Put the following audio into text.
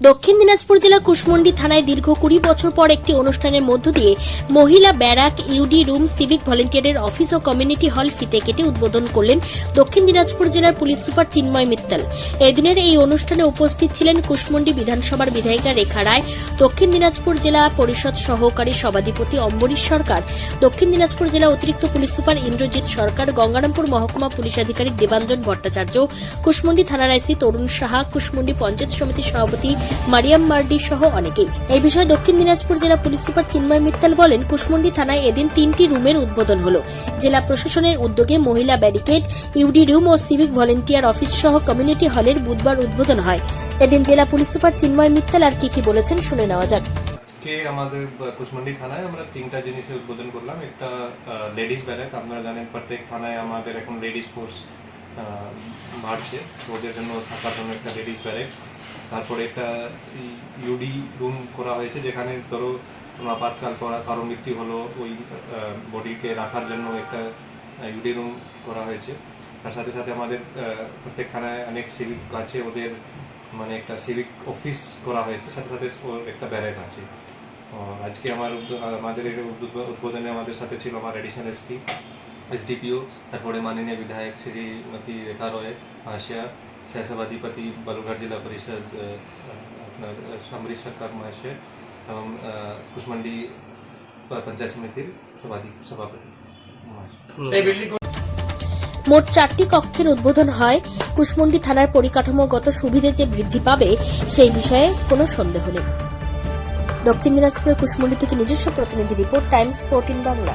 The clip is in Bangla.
দক্ষিণ দিনাজপুর জেলার কুশমন্ডি থানায় দীর্ঘ কুড়ি বছর পর একটি অনুষ্ঠানের মধ্য দিয়ে মহিলা ব্যারাক ইউডি রুম সিভিক ভলেন্টিয়ারের অফিস ও কমিউনিটি হল ফিতে কেটে উদ্বোধন করলেন দক্ষিণ দিনাজপুর জেলার পুলিশ সুপার চিন্ময় মিত্তাল। এদিনের এই অনুষ্ঠানে উপস্থিত ছিলেন কুশমন্ডি বিধানসভার বিধায়িকা রেখা রায়, দক্ষিণ দিনাজপুর জেলা পরিষদ সহকারী সভাধিপতি অম্বরীশ সরকার, দক্ষিণ দিনাজপুর জেলা অতিরিক্ত পুলিশ সুপার ইন্দ্রজিৎ সরকার, গঙ্গারামপুর মহকুমা পুলিশ আধিকারিক দেবাঞ্জন ভট্টাচার্য, কুশমন্ডি থানার আইসি তরুণ সাহা, কুশমন্ডি পঞ্চায়েত সমিতির সভাপতি মারিয়াম মার্ডি সহ অনেকেই। এই বিষয়ে দক্ষিণ দিনাজপুর জেলা পুলিশ সুপার চিন্ময় মিত্তাল বলেন, কুশমন্ডি থানায় এদিন তিনটি রুমের উদ্বোধন হলো। জেলা প্রশাসনের উদ্যোগে মহিলা ব্যারিকেড, ইউডি রুম ও সিভিক ভলেন্টিয়ার অফিস সহ কমিউনিটি হলের বুধবার উদ্বোধন হয়। এদিন জেলা পুলিশ সুপার চিন্ময় মিত্তাল আর কি কি বলেছেন শুনে নেওয়া যাক। আজকে আমাদের কুশমন্ডি থানায় আমরা তিনটা জিনিসের উদ্বোধন করলাম। একটা লেডিস ব্যারাক, আপনারা জানেন প্রত্যেক থানায় আমাদের এখন লেডিস ফোর্স বাড়ছে। ওদের জন্য থাকার জন্য একটা লেডিস ব্যারাক। তারপরে একটা ইউডি রুম করা হয়েছে যেখানে ধরো কোনো আপাতকাল কারও মৃত্যু হলো, ওই বডিকে রাখার জন্য একটা ইউডি রুম করা হয়েছে। তার সাথে সাথে আমাদের প্রত্যেক থানায় অনেক সিভিক আছে, ওদের মানে একটা সিভিক অফিস করা হয়েছে। সাথে সাথে একটা ব্যারেক আছে। আজকে আমার আমাদের উদ্বোধনে আমাদের সাথে ছিল আমার অ্যাডিশনাল এসপি এসডিপিও তারপরে মাননীয় বিধায়ক শ্রী রেখা রয় আশিয়া সহসভাধিপতি বালুরঘাট জেলা পরিষদ আপনার সমরিশ সরকার মহাশয় এবং কুশমন্ডি পঞ্চায়েত সমিতির সভাধি সভাপতি মোট চারটি কক্ষের উদ্বোধন হয় কুশমন্ডি থানার পরিকাঠামোগত সুবিধে যে বৃদ্ধি পাবে সেই বিষয়ে কোনো সন্দেহ নেই। দক্ষিণ দিনাজপুরের কুশমন্ডি থেকে নিজস্ব প্রতিনিধি রিপোর্ট টাইমস ফোরটিন বাংলা।